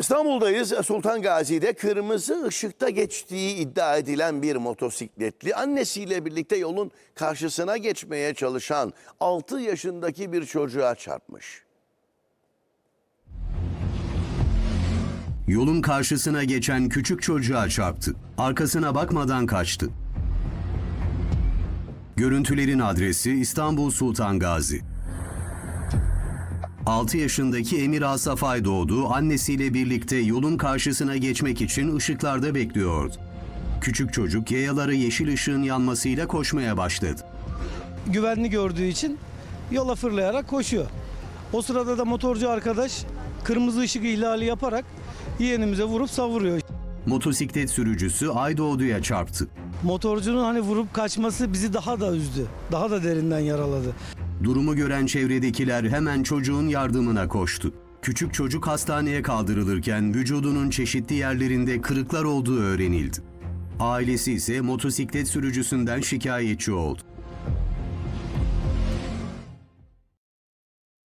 İstanbul'dayız. Sultan Gazi'de kırmızı ışıkta geçtiği iddia edilen bir motosikletli annesiyle birlikte yolun karşısına geçmeye çalışan 6 yaşındaki bir çocuğa çarpmış. Yolun karşısına geçen küçük çocuğa çarptı. Arkasına bakmadan kaçtı. Görüntülerin adresi İstanbul Sultan Gazi. 6 yaşındaki Emir Asaf Aydoğdu annesiyle birlikte yolun karşısına geçmek için ışıklarda bekliyordu. Küçük çocuk yayaları yeşil ışığın yanmasıyla koşmaya başladı. güvenli gördüğü için yola fırlayarak koşuyor. O sırada da motorcu arkadaş kırmızı ışık ihlali yaparak yeğenimize vurup savuruyor. Motosiklet sürücüsü Aydoğdu'ya çarptı. Motorcunun hani vurup kaçması bizi daha da üzdü. Daha da derinden yaraladı. Durumu gören çevredekiler hemen çocuğun yardımına koştu. Küçük çocuk hastaneye kaldırılırken vücudunun çeşitli yerlerinde kırıklar olduğu öğrenildi. Ailesi ise motosiklet sürücüsünden şikayetçi oldu.